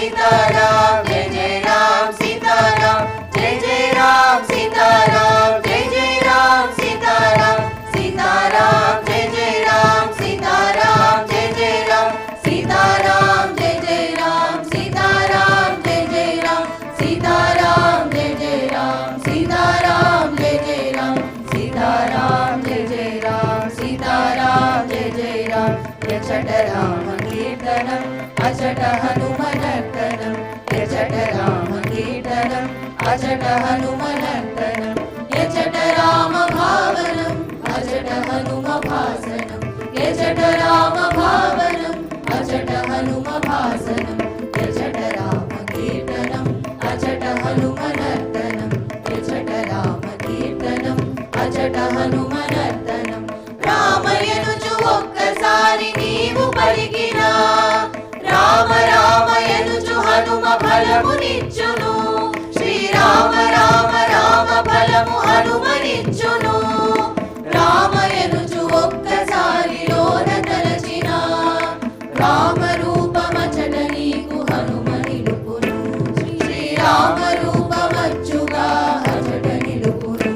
सीताराम जय जय राम सीताराम जय जय राम सीताराम जय जय राम सीताराम सीताराम जय जय राम सीताराम जय जय राम सीताराम जय जय राम सीताराम जय जय राम सीताराम जय जय राम सीताराम जय जय राम सीताराम जय जय राम सीताराम जय जय राम यचट राम कीर्तनम् अचट हनुमनर्तनं अजट हनुमनर्दनम् यजट रामभावनम् अजट हनुमभासनम् यजट रामभावनम् अजट हनुमभासनम् यजट रामकीर्तनम् अजट हनुमनर्दनम् यजट रामकीर्तनम् अजट हनुमनर्दनम् రామయనుచు ఒక్కసారి నీవు పలికినా రామ రామయనుచు హనుమ ఫలమునిచ్చును ఫలము రామయనుచు ఒక్కసారి లోన తలచిన. రామ రూపమచట నీకు హనుమ నిలుపును శ్రీరామ రూపమచ్చుగా అచట నిలుపును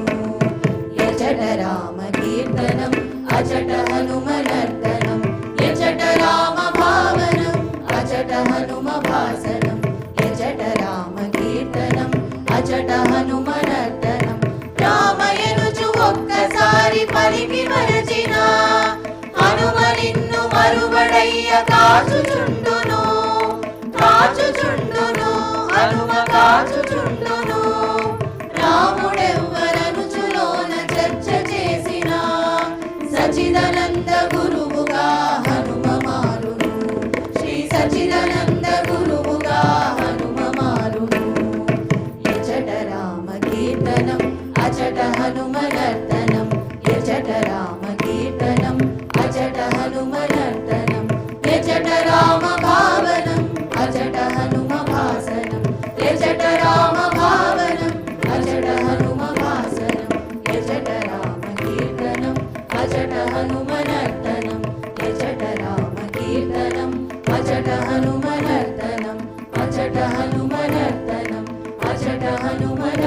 యచట రామ కీర్తనం అచట హనుమనర్తనం. యచట రామ భావనం అచట హనుమ భాసనం యచట రామ కీర్తనం అచట హనుమ కాచుచుండును. కాచుచుండును హనుమ కాచుచుండును. రాముడెవ్వరనుచులోన చర్చ చేసిన సచిదనంద గురువుగా హనుమ మారును శ్రీ సచిదానంద అచట హనుమనర్తనం అచట హనుమనర్తనం అచట హనుమన